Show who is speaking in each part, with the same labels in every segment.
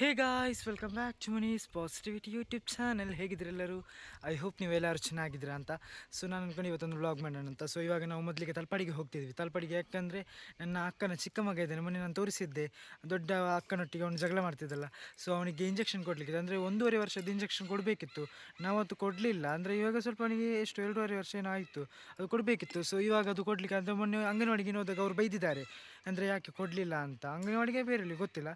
Speaker 1: Hey guys welcome back to Mani's positivity YouTube channel ಹೇಗಿದ್ರೆಲ್ಲರೂ I hope ನೀವೆಲ್ಲರೂ ಚೆನ್ನಾಗಿದ್ದೀರಾ ಅಂತ. So ನಾನು ಅಂದ್ಕೊಂಡು ಇವತ್ತೊಂದು ವ್ಲಾಗ್ ಮಾಡೋಣ ಅಂತ. ಸೊ ಇವಾಗ ನಾವು ಮೊದಲಿಗೆ ತಲ್ಪಾಡಿಗೆ ಹೋಗ್ತಿದ್ವಿ. ತಲ್ಪಾಡಿಗೆ ಯಾಕಂದರೆ ನನ್ನ ಅಕ್ಕನ ಚಿಕ್ಕ ಮಗ ಇದ್ದಾನೆ. ಮೊನ್ನೆ ನಾನು ತೋರಿಸಿದ್ದೆ. ದೊಡ್ಡ ಅಕ್ಕನೊಟ್ಟಿಗೆ ಅವನು ಜಗಳ ಮಾಡ್ತಿದ್ದಲ್ಲ. ಸೊ ಅವನಿಗೆ ಇಂಜೆಕ್ಷನ್ ಕೊಡಲಿಕ್ಕೆ ಅಂದರೆ ಒಂದೂವರೆ ವರ್ಷದ ಇಂಜೆಕ್ಷನ್ ಕೊಡಬೇಕಿತ್ತು. ನಾವತ್ತು ಕೊಡಲಿಲ್ಲ. ಅಂದರೆ ಇವಾಗ ಸ್ವಲ್ಪ ಅವನಿಗೆ ಎಷ್ಟು ಎರಡೂವರೆ ವರ್ಷ ಏನೋ ಆಯಿತು. ಅದು ಕೊಡಬೇಕಿತ್ತು. ಸೊ ಇವಾಗ ಅದು ಕೊಡಲಿಕ್ಕೆ ಅಂದರೆ ಮೊನ್ನೆ ಅಂಗನವಾಡಿಗೆ ಹೋದಾಗ ಅವ್ರು ಬೈದಿದ್ದಾರೆ. ಅಂದರೆ ಯಾಕೆ ಕೊಡಲಿಲ್ಲ ಅಂತ. ಅಂಗನವಾಡಿಗೆ ಬೇರೆ ಗೊತ್ತಿಲ್ಲ.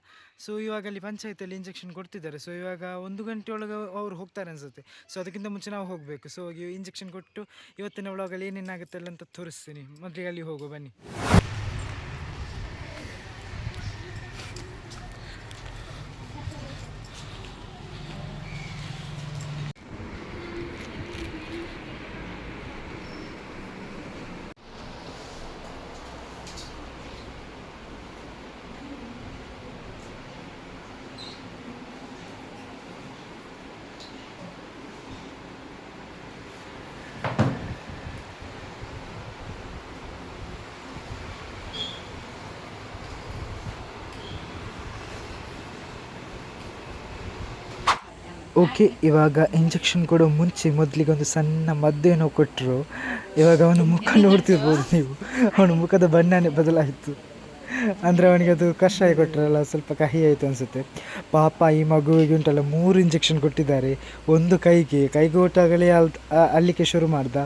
Speaker 1: ಸೊ ಇವಾಗ ಅಲ್ಲಿ ಪಂಚಾಯತಿಯಲ್ಲಿ ಇಂಜೆಕ್ಷನ್ ಕೊಡ್ತಿದ್ದಾರೆ. ಸೊ ಇವಾಗ ಒಂದು ಗಂಟೆ ಒಳಗೆ ಅವ್ರು ಹೋಗ್ತಾರೆ ಅನ್ಸುತ್ತೆ. ಸೊ ಅದಕ್ಕಿಂತ ಮುಂಚೆ ನಾವು ಹೋಗಬೇಕು. ಸೊ ಇಂಜೆಕ್ಷನ್ ಕೊಟ್ಟು ಇವತ್ತಿನ ಒಳಗಲ್ಲಿ ಏನೇನಾಗುತ್ತೆ ಅಂತ ತೋರಿಸ್ತೀನಿ. ಮೊದಲಿಗೆ ಅಲ್ಲಿ ಹೋಗೋ, ಬನ್ನಿ. ಓಕೆ, ಇವಾಗ ಇಂಜೆಕ್ಷನ್ ಕೊಡೋ ಮುಂಚೆ ಮೊದಲಿಗೆ ಒಂದು ಸಣ್ಣ ಮದ್ದೇನೋ ಕೊಟ್ಟರು ಇವಾಗ ಅವನ ಮುಖ ನೋಡ್ತಿರ್ಬೋದು ನೀವು. ಅವನ ಮುಖದ ಬಣ್ಣನೇ ಬದಲಾಯಿತು. ಅಂದರೆ ಅವನಿಗೆ ಅದು ಕಷಾಯ ಕೊಟ್ಟರಲ್ಲ ಸ್ವಲ್ಪ ಕಹಿ ಆಯಿತು ಅನಿಸುತ್ತೆ. ಪಾಪ ಈ ಮಗುವಿಗೆ ಉಂಟಲ್ಲ, ಮೂರು ಇಂಜೆಕ್ಷನ್ ಕೊಟ್ಟಿದ್ದಾರೆ. ಒಂದು ಕೈಗೆ ಕೈಗೆ ಅಲ್ ಅಲ್ಲಿಗೆ ಶುರು ಮಾಡ್ದ.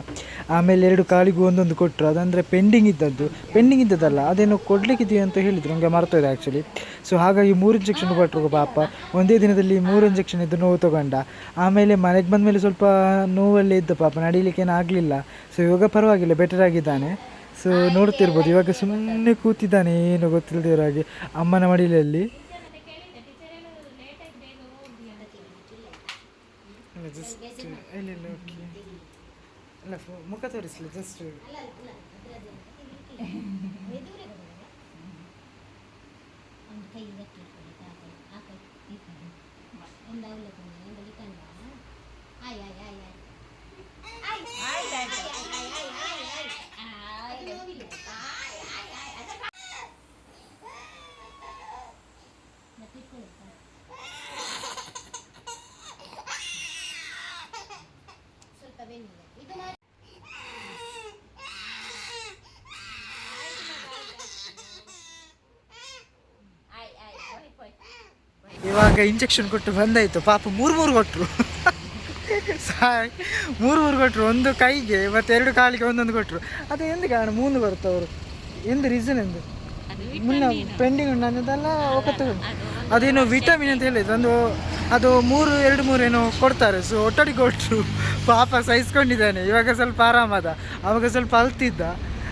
Speaker 1: ಆಮೇಲೆ ಎರಡು ಕಾಲಿಗೂ ಒಂದೊಂದು ಕೊಟ್ಟರು ಅದಂದರೆ ಪೆಂಡಿಂಗ್ ಇದ್ದದ್ದು. ಪೆಂಡಿಂಗ್ ಇದ್ದದ್ದಲ್ಲ, ಅದೇನೋ ಕೊಡಲಿಕ್ಕಿದೆಯಾ ಅಂತ ಹೇಳಿದರು. ನನಗೆ ಮರ್ತೋದೆ ಆ್ಯಕ್ಚುಲಿ ಸೊ ಹಾಗಾಗಿ ಮೂರು ಇಂಜೆಕ್ಷನ್ ಕೊಟ್ಟರು ಪಾಪ. ಒಂದೇ ದಿನದಲ್ಲಿ ಮೂರು ಇಂಜೆಕ್ಷನ್ ಇದ್ದು ನೋವು ತಗೊಂಡ. ಆಮೇಲೆ ಮನೆಗೆ ಬಂದ ಮೇಲೆ ಸ್ವಲ್ಪ ನೋವಲ್ಲೇ ಇದ್ದ ಪಾಪ. ನಡೀಲಿಕ್ಕೆ ಏನು ಆಗಲಿಲ್ಲ. ಸೊ ಇವಾಗ ಪರವಾಗಿಲ್ಲ ಬೆಟರ್ ಆಗಿದ್ದಾನೆ. ಸೊ ನೋಡ್ತಿರ್ಬೋದು. ಇವಾಗ ಸುಮ್ಮನೆ ಕೂತಿದ್ದಾನೆ, ಏನು ಗೊತ್ತಿಲ್ಲದಿರೋ ಹಾಗೆ. ಅಮ್ಮನ ಮಡಿಲಲ್ಲಿ. ಜಸ್ಟ್ ಅಲ್ಲ ಮುಖ ತೋರಿಸಲಿ ಜಸ್ಟ್
Speaker 2: ಒಂದು ಕೈ
Speaker 1: ಇವಾಗ ಇಂಜೆಕ್ಷನ್ ಕೊಟ್ಟು ಬಂದಾಯ್ತು. ಪಾಪ ಮೂರು ಮೂರು ಕೊಟ್ಟರು ಸಾಯ್ ಮೂರು ಮೂರು ಕೊಟ್ಟರು ಒಂದು ಕೈಗೆ, ಮತ್ತೆ ಎರಡು ಕಾಲಿಗೆ ಒಂದೊಂದು ಕೊಟ್ಟರು ಅದು ಎಂದು ಕಾರಣ ಮೂನು ಬರುತ್ತೆ ಅವರು. ಎಂದು ರೀಸನ್ ಎಂದು? ಮುನ್ನ ಪೆಂಡಿಂಗ್ ಉಂಟು. ಅನ್ನೋದೆಲ್ಲ ಒಕ್ಕತ್ತು ಅದೇನು ವಿಟಮಿನ್ ಅಂತ ಹೇಳಿದ್ರು. ಒಂದು, ಅದು ಮೂರು, ಎರಡು ಮೂರು ಏನೋ ಕೊಡ್ತಾರೆ. ಸೊ ಒಟ್ಟಡಿ ಕೊಟ್ಟರು ಪಾಪ ಸಹಿಸ್ಕೊಂಡಿದ್ದಾನೆ. ಇವಾಗ ಸ್ವಲ್ಪ ಆರಾಮದ. ಅವಾಗ ಸ್ವಲ್ಪ ಅಲ್ತಿದ್ದ.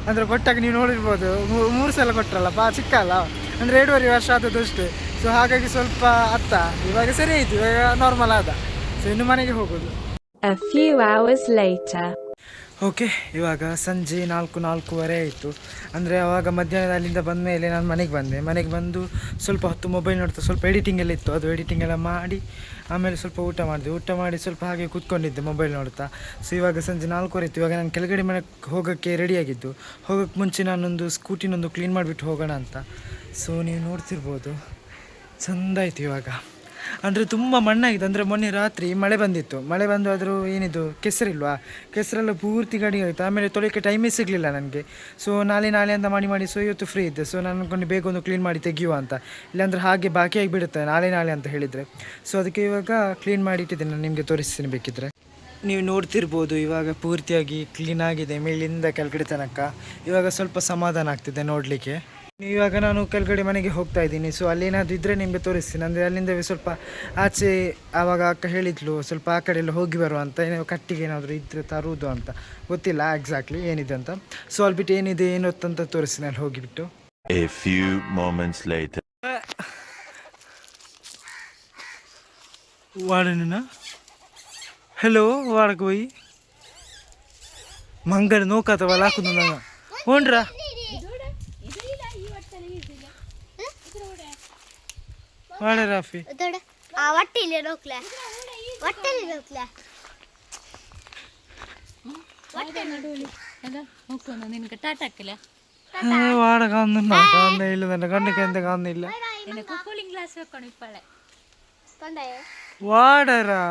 Speaker 1: ಅಂದರೆ ಕೊಟ್ಟಾಗ ನೀವು ನೋಡಿರ್ಬೋದು. ಮೂರು ಸಲ ಕೊಟ್ಟರಲ್ಲ ಪಾ ಚಿಕ್ಕ ಅಲ್ಲ ಅಂದರೆ ಎರಡೂವರೆ ವರ್ಷ ಆದದ್ದು ಅಷ್ಟೇ. ಸೊ ಹಾಗಾಗಿ ಸ್ವಲ್ಪ ಅತ್ತ. ಇವಾಗ ಸರಿ ಆಯಿತು ಇವಾಗ ನಾರ್ಮಲ್ ಆದ. ಸೊ ಇನ್ನು ಮನೆಗೆ ಹೋಗೋದು.
Speaker 3: A few hours later.
Speaker 1: Okay ಇವಾಗ ಸಂಜೆ ನಾಲ್ಕು ನಾಲ್ಕೂವರೆ ಆಯಿತು. ಅಂದರೆ ಅವಾಗ ಮಧ್ಯಾಹ್ನದ ಅಲ್ಲಿಂದ ಬಂದ ಮೇಲೆ ನಾನು ಮನೆಗೆ ಬಂದೆ. ಮನೆಗೆ ಬಂದು ಸ್ವಲ್ಪ ಹೊತ್ತು ಮೊಬೈಲ್ ನೋಡ್ತಾ ಸ್ವಲ್ಪ ಎಡಿಟಿಂಗ್ ಎಲ್ಲ ಇತ್ತು. ಅದು ಎಡಿಟಿಂಗ್ ಎಲ್ಲ ಮಾಡಿ ಆಮೇಲೆ ಸ್ವಲ್ಪ ಊಟ ಮಾಡಿದೆ. ಊಟ ಮಾಡಿ ಸ್ವಲ್ಪ ಹಾಗೆ ಕೂತ್ಕೊಂಡಿದ್ದೆ ಮೊಬೈಲ್ ನೋಡ್ತಾ. ಸೊ ಇವಾಗ ಸಂಜೆ ನಾಲ್ಕೂವರೆ ಇತ್ತು ಇವಾಗ ನಾನು ಕೆಳಗಡೆ ಮನೆಗೆ ಹೋಗೋಕ್ಕೆ ರೆಡಿಯಾಗಿದ್ದು ಹೋಗೋಕ್ಕೆ ಮುಂಚೆ ನಾನೊಂದು ಸ್ಕೂಟಿನೊಂದು ಕ್ಲೀನ್ ಮಾಡಿಬಿಟ್ಟು ಹೋಗೋಣ ಅಂತ. ಸೊ ನೀವು ನೋಡ್ತಿರ್ಬೋದು. ಚೆಂದ ಆಯ್ತು ಇವಾಗ. ಅಂದರೆ ತುಂಬ ಮಣ್ಣಾಗಿದೆ. ಅಂದರೆ ಮೊನ್ನೆ ರಾತ್ರಿ ಮಳೆ ಬಂದಿತ್ತು. ಮಳೆ ಬಂದು ಆದರೂ ಏನಿದು? ಕೆಸರಿಲ್ವಾ? ಕೆಸರೆಲ್ಲ ಪೂರ್ತಿ ಗಾಡಿ ಆಯಿತು ಆಮೇಲೆ ತೊಳೆಯೋಕ್ಕೆ ಟೈಮೇ ಸಿಗಲಿಲ್ಲ ನನಗೆ. ಸೊ ನಾಳೆ ನಾಳೆ ಅಂತ ಮಾಡಿ ಮಾಡಿ ಸೊ ಇವತ್ತು ಫ್ರೀ ಇದ್ದೆ. ಸೊ ನಾನು ಅನ್ಕೊಂಡು ಬೇಗ ಒಂದು ಕ್ಲೀನ್ ಮಾಡಿ ತೆಗಿಯುವ ಅಂತ. ಇಲ್ಲಾಂದರೆ ಹಾಗೆ ಬಾಕಿಯಾಗಿ ಬಿಡುತ್ತೆ ನಾಳೆ ನಾಳೆ ಅಂತ ಹೇಳಿದರೆ. ಸೊ ಅದಕ್ಕೆ ಇವಾಗ ಕ್ಲೀನ್ ಮಾಡಿ ಇಟ್ಟಿದ್ದೀನಿ. ನಾನು ನಿಮಗೆ ತೋರಿಸ್ತೀನಿ ಬೇಕಿದ್ರೆ. ನೀವು ನೋಡ್ತಿರ್ಬೋದು ಇವಾಗ ಪೂರ್ತಿಯಾಗಿ ಕ್ಲೀನ್ ಆಗಿದೆ ಮೇಲಿಂದ ಕೆಳಗಡೆ ತನಕ. ಇವಾಗ ಸ್ವಲ್ಪ ಸಮಾಧಾನ ಆಗ್ತಿದೆ ನೋಡಲಿಕ್ಕೆ. ಇವಾಗ ನಾನು ಕೆಳಗಡೆ ಮನೆಗೆ ಹೋಗ್ತಾ ಇದ್ದೀನಿ. ಸೊ ಅಲ್ಲಿ ಏನಾದರೂ ಇದ್ದರೆ ನಿಮಗೆ ತೋರಿಸ್ತೀನಿ. ಅಂದರೆ ಅಲ್ಲಿಂದ ಸ್ವಲ್ಪ ಆಚೆ ಆವಾಗ ಅಕ್ಕ ಹೇಳಿದ್ಲು ಸ್ವಲ್ಪ ಆ ಕಡೆ ಎಲ್ಲ ಹೋಗಿ ಬರುವ ಅಂತ. ಏನೋ ಕಟ್ಟಿಗೆ ಏನಾದರೂ ಇದ್ರೆ ತರುವುದು ಅಂತ. ಗೊತ್ತಿಲ್ಲ ಎಕ್ಸಾಕ್ಟ್ಲಿ ಏನಿದೆ ಅಂತ. ಸೊ ಅಲ್ಲಿ ಬಿಟ್ಟು ಏನಿದೆ ಏನು ಅಂತ ತೋರಿಸ್ತೀನಿ. ಅಲ್ಲಿ ಹೋಗಿಬಿಟ್ಟು. ವಾಡನ ಹಲೋ ವಾಡಕೋಯಿ. ಮಂಗಳ ನೋಕಾತವಲ್ಲ ಹಾಕುದು ನಾನು ಹೋಂಡ್ರಾ വാട
Speaker 4: റാഫി ആ വട്ടില്ലേ നോക്കലേ വട്ടല്ലേ നോക്കലേ
Speaker 2: നിനക്ക്. ടാറ്റാക്കില്ല?
Speaker 1: വാട കാണുന്നുണ്ടോ? കാണുന്നില്ല. നിന്റെ കണ്ണിക്ക് എന്താ കാണുന്നില്ല?
Speaker 2: കൂളിംഗ് ഗ്ലാസ് വെക്കണം ഇപ്പളെ?
Speaker 4: വാടരാ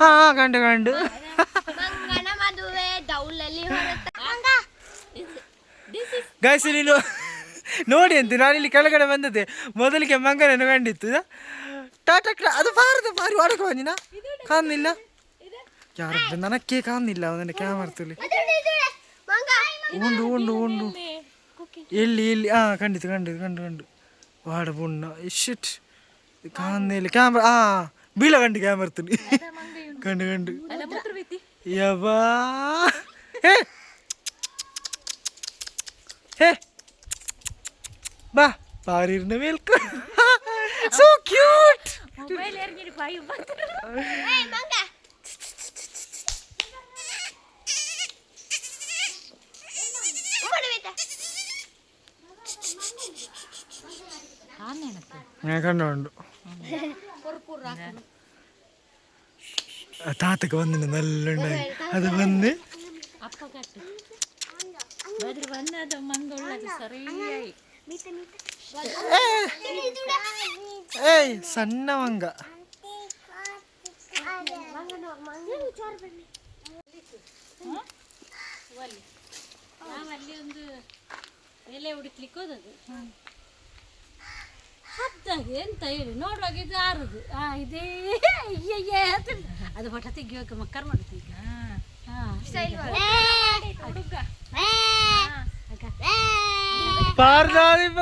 Speaker 1: ആ കണ്ട് കണ്ട്.
Speaker 4: മംഗണ മದುವೆ ದೌಲಲ್ಲಿ ಹೊರತ
Speaker 1: ಗೈಸ್ ನೀನು ನೋಡಿ ಅಂತ ನಾನಿಲ್ಲಿ ಕೆಳಗಡೆ ಬಂದದ್ದೆ ಮೊದಲಿಗೆ ಮಂಗನನ್ನು ಕಂಡಿತ್ತು ಟಾಟಾ ಕ್ಲಾ ಅದು ಬಾರದು ಬಾರಿ ವಾಡಕ್ಕೆ ಬಂದಿನ ಕಾಣಿಲ್ಲ ಯಾರು ನನಕ್ಕೆ ಕಾಣಿಲ್ಲ ಅವನ ಕ್ಯಾಮರ್ತಲ್ಲಿ
Speaker 4: ಅದಡೆ ಇದಡೆ ಮಂಗ
Speaker 1: ಉಂಡು ಉಂಡು ಉಂಡು ಎಲ್ಲಿ ಎಲ್ಲಿ ಹಾ ಖಂಡಿತ ಖಂಡಿತ ಕಂಡು ಕಂಡು ವಾಡ ಬುಣ್ಣ ಇಶಿಟ್ ಕಾಣಿಲ್ಲ ಕ್ಯಾಮ್ರಾ ಹಾ ಬೀಳ ಗಂಡು ಕ್ಯಾಮರ್ತೀನಿ ಕಂಡು ಕಂಡು ಯಬ್ಬಾ ಹೇ ಹೇ ಬಾ ಪಾರಿರ್ನ ವೆಲ್ಕ ಸೋ ಕ್ಯೂಟ್
Speaker 4: ಏಯ್ ಮಂಗ ಉಮ್ಮಡಿ
Speaker 1: ಕಂಡು ಉಂಡು ಆ ತಾತಕ್ಕೆ ಬಂದಿನ ನಲ್ಲುಂಡಾಗಿ ಅದು ಬಂದು ಏಯ್ ಸಣ್ಣ ಮಂಗ
Speaker 5: ನಾವಲ್ಲಿ ಒಂದು ಎಲೆ ಹುಡುಕ್ಲಿಕ್ಕೆ ಹೋದದ್ದು ಹತ್ತಾಗಿ ಎಂತ ಹೇಳಿ ನೋಡುವಾಗ ಇದು ಆರದು ಆ ಇದೇ ಅಯ್ಯಯ್ಯ ಅದು ಬಟ ತೆಗಿಯೋಕೆ ಮಕ್ಕರ್ ಮಾಡುತ್ತೆ ಈಗ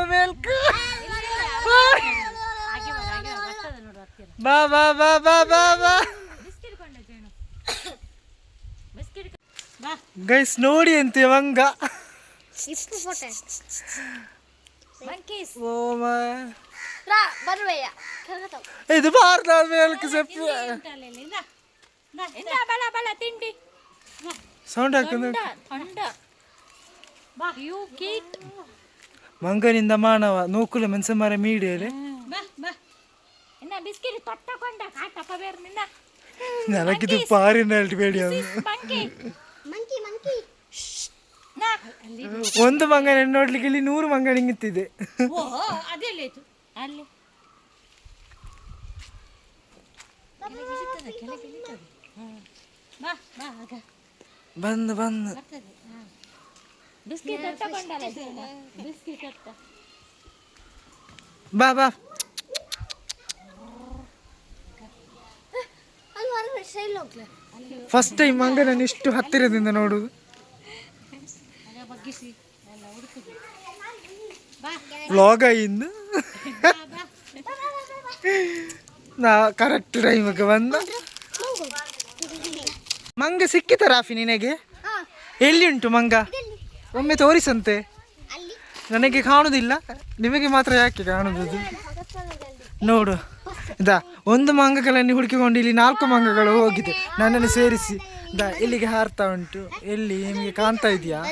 Speaker 1: ಮೇಲ್ಕ ಬಾ ಬಾ ಬಾ ಬಾ ಬಾ ಬಾ
Speaker 5: ಬಿಸ್ಕಿಟ್ ಕೊಂಡ ಜೇನು ಬಾ
Speaker 1: ಗೈಸ್ ನೋಡಿ ಅಂತೆ ಮಂಗ
Speaker 4: ಇಪ್ಪು ಫೋಟೋ
Speaker 5: ಮಂಕೀಸ್
Speaker 1: ಓ ಇದು ಪಾರ್ದಾಳ ಮೇಲ್ಕ ಸೆಪ್ಪು
Speaker 5: ಬಲ ಬಲ ತಿಂಡಿ.
Speaker 1: ಸೌಂಡ್
Speaker 5: ಯು ಕೀಟ್
Speaker 1: ಮಂಗನಿಂದ ಮಾನವ ನೂಕುಲ ಮೆಣಸು ಮರ ಮೀಡಿಯಲ್ಲಿ
Speaker 5: ಬಾ ಬಾ. ಇನ್ನ ಬಿಸ್ಕಿಟ್ ತೊಟ್ಟಕೊಂಡ ಕಾಟಪ್ಪ ಬೇರೆ ನಿನ್ನ
Speaker 1: ನನಗಿದು ಪಾರಿನ ಬೇಡಿ ಅವನು
Speaker 5: ಮಂಕಿ
Speaker 4: ಮಂಕಿ ಮಂಕಿ
Speaker 1: ಒಂದು ಮಂಗನ ನೋಡ್ಲಿಕ್ಕೆ ಇಲ್ಲಿ ನೂರು ಮಂಗ ನಿಂತಿದೆ.
Speaker 5: ಓ ಅದೆಲ್ಲಾಯ್ತು ಅಲ್ಲಿ
Speaker 1: ಬಂದು ಬಂದು. ಬಾ ಬಾ. ಫಸ್ಟ್ ಟೈಮ್ ಮಂಗನನ್ನು ಇಷ್ಟು ಹತ್ತಿರದಿಂದ ನೋಡುದು. ವ್ಲಾಗ ಇನ್ನು? ನಾ ಕರೆಕ್ಟ್ ಟೈಮಿಗೆ ಬಂದ. ಮಂಗ ಸಿಕ್ಕಿತ ರಾಫಿ ನಿನಗೆ? ಎಲ್ಲಿ ಉಂಟು ಮಂಗ? ಒಮ್ಮೆ ತೋರಿಸಂತೆ. ನನಗೆ ಕಾಣುವುದಿಲ್ಲ ನಿಮಗೆ ಮಾತ್ರ ಯಾಕೆ ಕಾಣುವುದು? ನೋಡು. ಇದಾ ಒಂದು ಮಂಗಗಳನ್ನು ಹುಡುಕಿಕೊಂಡು ಇಲ್ಲಿ ನಾಲ್ಕು ಮಂಗಗಳು ಹೋಗಿದೆ. ನನ್ನನ್ನು ಸೇರಿಸಿ. ದಾ ಇಲ್ಲಿಗೆ ಹಾರ್ತಾ ಉಂಟು? ಎಲ್ಲಿ ನಿಮಗೆ ಕಾಣ್ತಾ ಇದೆಯಾ?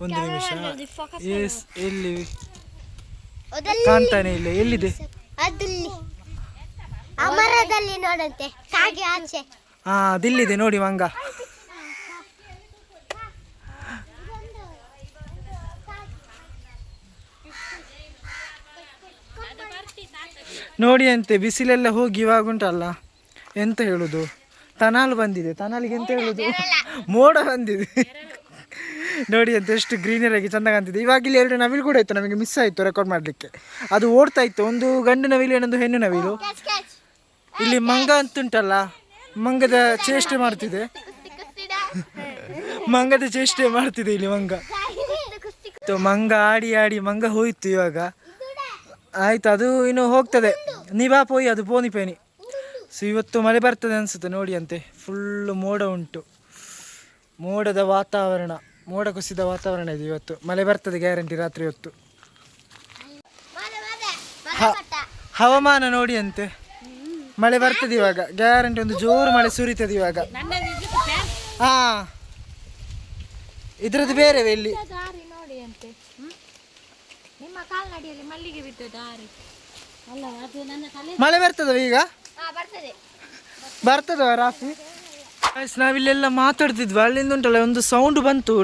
Speaker 1: ಒಂದು ನಿಮಿಷ. ಎಸ್ ಎಲ್ಲಿ? ಕಾಣ್ತಾನೆ ಇಲ್ಲ. ಎಲ್ಲಿದೆ?
Speaker 4: ಅಮರದಲ್ಲಿ ನೋಡಂತೆ. ಹಾಗೆ ಆಚೆ.
Speaker 1: ಹಾ ಅದಿಲ್ಲಿದೆ ನೋಡಿ ಮಂಗ. ನೋಡಿ ಅಂತೆ ಬಿಸಿಲೆಲ್ಲ ಹೋಗಿ ಇವಾಗ ಉಂಟಲ್ಲ? ಎಂತ ಹೇಳುದು? ತನಾಲು ಬಂದಿದೆ. ತನಾಲಿಗೆ ಎಂತ ಹೇಳುದು? ಮೋಡ ಬಂದಿದೆ. ನೋಡಿ ಅಂತ ಎಷ್ಟು ಗ್ರೀನರಿ ಆಗಿ ಚಂದ ಕಾಣ್ತಿದೆ. ಇವಾಗ ಇಲ್ಲಿ ಎರಡು ನವಿಲು ಕೂಡ ಇತ್ತು ನಮಗೆ ಮಿಸ್ ಆಯಿತು ರೆಕಾರ್ಡ್ ಮಾಡಲಿಕ್ಕೆ. ಅದು ಓಡ್ತಾ ಇತ್ತು. ಒಂದು ಗಂಡು ನವಿಲು ಏನೊಂದು ಹೆಣ್ಣು ನವಿಲು. ಇಲ್ಲಿ ಮಂಗ ಅಂತುಂಟಲ್ಲ? ಮಂಗದ ಚೇಷ್ಟೆ ಮಾಡ್ತಿದೆ. ಮಂಗದ ಚೇಷ್ಟೆ ಮಾಡ್ತಿದೆ ಇಲ್ಲಿ ಮಂಗ. ಮಂಗ ಆಡಿ ಆಡಿ ಮಂಗ ಹೋಯ್ತು ಇವಾಗ. ಆಯ್ತು ಅದು ಇನ್ನು ಹೋಗ್ತದೆ. ನಿಭಾ ಪೋಯಿ ಅದು ಪೋನಿ ಪೇನಿ. ಸೊ ಇವತ್ತು ಮಳೆ ಬರ್ತದೆ ಅನಿಸುತ್ತೆ ನೋಡಿ ಅಂತೆ. ಫುಲ್ಲು ಮೋಡ ಉಂಟು. ಮೋಡದ ವಾತಾವರಣ ಮೋಡ ಕುಸಿದ ವಾತಾವರಣ ಇದೆ ಇವತ್ತು. ಮಳೆ ಬರ್ತದೆ ಗ್ಯಾರಂಟಿ ರಾತ್ರಿ ಹೊತ್ತು. ಹವಾಮಾನ ನೋಡಿ ಅಂತೆ. ಮಳೆ ಬರ್ತದೆ ಇವಾಗ. ಗ್ಯಾರಂಟಿ ಒಂದು ಜೋರು ಮಳೆ ಸುರಿತದೆ ಇವಾಗ. ಹಾ. ಇದ್ರದ್ದು ಬೇರೆ ಇಲ್ಲಿ.
Speaker 5: ದಾರಿ ನೋಡಿ ಅಂತೆ. ಹ್ಮ್? ನಿಮ್ಮ ಕಾಲ್ನಡಿಯಲ್ಲಿ ಮಲ್ಲಿಗೆ ಬಿತ್ತು ದಾರಿ. ಅಲ್ಲ ಅದು ನನ್ನ ತಲೆ
Speaker 1: ಮಳೆ ಬರ್ತದವ ಈಗ?
Speaker 4: ಹಾ ಬರ್ತದೆ.
Speaker 1: ಬರ್ತದವ ರಾಫಿ? ನಾವಿಲ್ಲೆಲ್ಲ ಮಾತಾಡ್ತಿದ್ವಿ. ಅಲ್ಲಿಂದ ಉಂಟಲ್ಲ ಒಂದು ಸೌಂಡ್ ಬಂತು.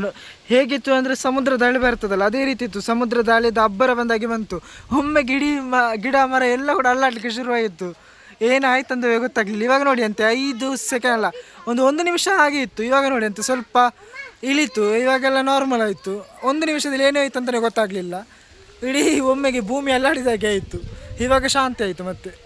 Speaker 1: ಹೇಗಿತ್ತು ಅಂದರೆ ಸಮುದ್ರದ ಅಲೆ ಬರ್ತದಲ್ಲ ಅದೇ ರೀತಿ ಇತ್ತು. ಸಮುದ್ರದ ಅಲೆದ ಅಬ್ಬರ ಬಂದಾಗಿ ಬಂತು. ಒಮ್ಮೆ ಗಿಡಿ ಮ ಗಿಡ ಮರ ಎಲ್ಲ ಕೂಡ ಅಲ್ಲಾಡ್ಲಿಕ್ಕೆ ಶುರುವಾಯಿತು. ಏನಾಯ್ತಂತ ಗೊತ್ತಾಗ್ಲಿಲ್ಲ ಇವಾಗ ನೋಡಿ ಅಂತೆ, ಐದು ಸೆಕೆಂಡ್ ಅಲ್ಲ, ಒಂದು ಒಂದು ನಿಮಿಷ ಹಾಗೆ ಇತ್ತು. ಇವಾಗ ನೋಡಿ ಅಂತೆ, ಸ್ವಲ್ಪ ಇಳಿತು. ಇವಾಗೆಲ್ಲ ನಾರ್ಮಲ್ ಆಯಿತು. ಒಂದು ನಿಮಿಷದಲ್ಲಿ ಏನಾಯ್ತು ಅಂತಲೇ ಗೊತ್ತಾಗಲಿಲ್ಲ. ಇಡೀ ಒಮ್ಮೆಗೆ ಭೂಮಿ ಅಲ್ಲಾಡಿದಾಗೆ ಆಯಿತು. ಇವಾಗ ಶಾಂತಿ ಆಯಿತು ಮತ್ತೆ.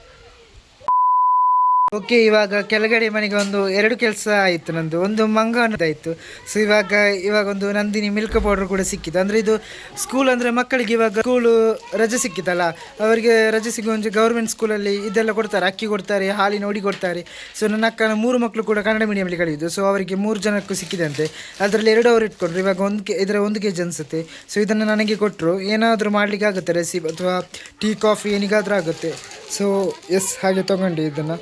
Speaker 1: ಓಕೆ, ಇವಾಗ ಕೆಳಗಡೆ ಮನೆಗೆ ಒಂದು ಎರಡು ಕೆಲಸ ಆಯಿತು ನಂದು. ಒಂದು ಮಂಗ ಅನ್ನೋದಾಯಿತು. ಸೊ ಇವಾಗ ಇವಾಗ ಒಂದು ನಂದಿನಿ ಮಿಲ್ಕ್ ಪೌಡರ್ ಕೂಡ ಸಿಕ್ಕಿತು ಅಂದರೆ ಇದು ಸ್ಕೂಲ್ ಅಂದರೆ ಮಕ್ಕಳಿಗೆ ಇವಾಗ ಸ್ಕೂಲು ರಜೆ ಸಿಕ್ಕಿತಲ್ಲ ಅವರಿಗೆ ರಜೆ ಸಿಗುವ ಒಂದು ಗೌರ್ಮೆಂಟ್ ಸ್ಕೂಲಲ್ಲಿ ಇದೆಲ್ಲ ಕೊಡ್ತಾರೆ, ಅಕ್ಕಿ ಕೊಡ್ತಾರೆ, ಹಾಲಿನ ಒಡಿ ಕೊಡ್ತಾರೆ. ಸೊ ನನ್ನ ಅಕ್ಕನ ಮೂರು ಮಕ್ಕಳು ಕೂಡ ಕನ್ನಡ ಮೀಡಿಯಮಲ್ಲಿ ಕಲಿಯೋದು ಸೊ ಅವರಿಗೆ ಮೂರು ಜನಕ್ಕೂ ಸಿಕ್ಕಿದಂತೆ. ಅದರಲ್ಲಿ ಎರಡು ಅವರು ಇಟ್ಕೊಂಡ್ರು. ಇವಾಗ ಒಂದು ಕೆ, ಇದರ ಒಂದು ಕೆ ಜಿ ಅನಿಸುತ್ತೆ. ಸೊ ಇದನ್ನು ನನಗೆ ಕೊಟ್ಟರು ಏನಾದರೂ ಮಾಡಲಿಕ್ಕೆ ಆಗುತ್ತೆ ರೆಸಿಪಿ ಅಥವಾ ಟೀ ಕಾಫಿ ಏನಿಗಾದರೂ ಆಗುತ್ತೆ. ಸೊ ಎಸ್ ಹಾಗೆ ತೊಗೊಂಡು ಇದನ್ನು.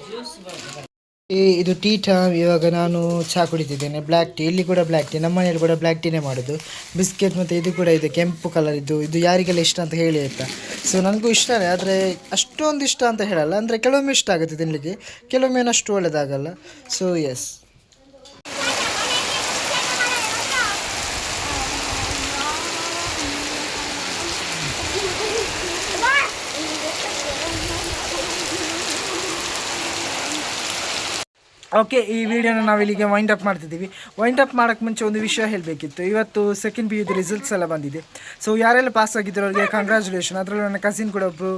Speaker 1: ಇದು ಟೀ ಟೈಮ್ ಇವಾಗ ನಾನು ಚಹಾ ಕುಡಿತಿದ್ದೇನೆ. ಬ್ಲ್ಯಾಕ್ ಟೀ ಇಲ್ಲಿ ಕೂಡ ಬ್ಲ್ಯಾಕ್ ಟೀ ನಮ್ಮ ಮನೆಯಲ್ಲಿ ಕೂಡ ಬ್ಲ್ಯಾಕ್ ಟೀನೇ ಮಾಡೋದು. ಬಿಸ್ಕೆಟ್ ಮತ್ತು ಇದು ಕೂಡ ಇದೆ, ಕೆಂಪು ಕಲರ್ ಇದು ಇದು ಯಾರಿಗೆಲ್ಲ ಇಷ್ಟ ಅಂತ ಹೇಳಿ ಆಯಿತಾ? ಸೊ ನನಗೂ ಇಷ್ಟನೇ, ಆದರೆ ಅಷ್ಟೊಂದು ಇಷ್ಟ ಅಂತ ಹೇಳಲ್ಲ. ಅಂದರೆ ಕೆಲವೊಮ್ಮೆ ಇಷ್ಟ ಆಗುತ್ತೆ ತಿನ್ನಲಿಕ್ಕೆ ಕೆಲವೊಮ್ಮೆ ಅಷ್ಟು ಒಳ್ಳೆಯದಾಗಲ್ಲ ಸೊ ಎಸ್ ಓಕೆ ಈ ವಿಡಿಯೋನ ನಾವು ಇಲ್ಲಿಗೆ ವೈಂಡ್ ಅಪ್ ಮಾಡ್ತಿದ್ದೀವಿ. ವೈಂಡ್ ಅಪ್ ಮಾಡೋಕ್ಕೆ ಮುಂಚೆ ಒಂದು ವಿಷಯ ಹೇಳಬೇಕಿತ್ತು. ಇವತ್ತು ಸೆಕೆಂಡ್ ಪಿ ಯುದು ರಿಸಲ್ಟ್ಸ್ ಎಲ್ಲ ಬಂದಿದೆ. ಸೊ ಯಾರೆಲ್ಲ ಪಾಸ್ ಆಗಿದ್ರು ಅವರಿಗೆ ಕಂಗ್ರ್ಯಾಚುಲೇಷನ್ ಅದರಲ್ಲೂ ನನ್ನ ಕಸಿನ್ ಕೂಡ ಒಬ್ಬರು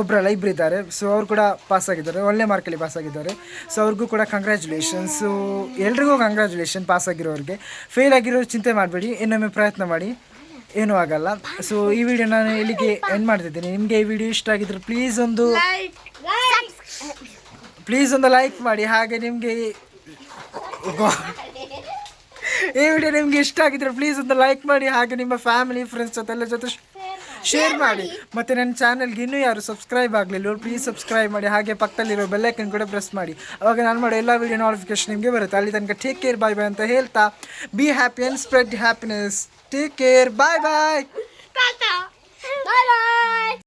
Speaker 1: ಒಬ್ಬರಲ್ಲ ಇಬ್ಬರು ಇದ್ದಾರೆ. ಸೊ ಅವ್ರು ಕೂಡ ಪಾಸ್ ಆಗಿದ್ದಾರೆ. ಒಳ್ಳೆ ಮಾರ್ಕಲ್ಲಿ ಪಾಸ್ ಆಗಿದ್ದಾರೆ. ಸೊ ಅವ್ರಿಗೂ ಕೂಡ ಕಂಗ್ರ್ಯಾಚುಲೇಷನ್ ಸೊ ಎಲ್ರಿಗೂ ಕಂಗ್ರ್ಯಾಚುಲೇಷನ್ ಪಾಸ್ ಆಗಿರೋರಿಗೆ. ಫೇಲ್ ಆಗಿರೋರು ಚಿಂತೆ ಮಾಡಬೇಡಿ. ಇನ್ನೊಮ್ಮೆ ಪ್ರಯತ್ನ ಮಾಡಿ. ಏನೂ ಆಗಲ್ಲ. ಸೊ ಈ ವಿಡಿಯೋ ನಾನು ಇಲ್ಲಿಗೆ ಎಂಡ್ ಮಾಡ್ತಿದ್ದೀನಿ. ನಿಮಗೆ ಈ ವಿಡಿಯೋ ಇಷ್ಟ ಆಗಿದ್ರೆ ಪ್ಲೀಸ್ ಒಂದು ಪ್ಲೀಸ್ ಒಂದು ಲೈಕ್ ಮಾಡಿ, ಹಾಗೆ ನಿಮಗೆ ಈ ವಿಡಿಯೋ ನಿಮ್ಗೆ ಇಷ್ಟ ಆಗಿದ್ರೆ ಪ್ಲೀಸ್ ಒಂದು ಲೈಕ್ ಮಾಡಿ, ಹಾಗೆ ನಿಮ್ಮ ಫ್ಯಾಮಿಲಿ ಫ್ರೆಂಡ್ಸ್ ಜೊತೆ ಎಲ್ಲ ಜೊತೆ ಶೇರ್ ಮಾಡಿ. ಮತ್ತು ನನ್ನ ಚಾನಲ್ಗೆ ಇನ್ನೂ ಯಾರು ಸಬ್ಸ್ಕ್ರೈಬ್ ಆಗಲಿಲ್ಲ ಪ್ಲೀಸ್ ಸಬ್ಸ್ಕ್ರೈಬ್ ಮಾಡಿ. ಹಾಗೆ ಪಕ್ಕದಲ್ಲಿರೋ ಬೆಲ್ಲೈಕನ್ ಕೂಡ ಪ್ರೆಸ್ ಮಾಡಿ. ಅವಾಗ ನಾನು ಮಾಡೋ ಎಲ್ಲ ವಿಡಿಯೋ ನೋಟಿಫಿಕೇಶನ್ ನಿಮಗೆ ಬರುತ್ತೆ. ಅಲ್ಲಿ ತನಕ ಟೇಕ್ ಕೇರ್ ಬಾಯ್ ಬಾಯ್ ಅಂತ ಹೇಳ್ತಾ be happy and spread happiness take care bye bye.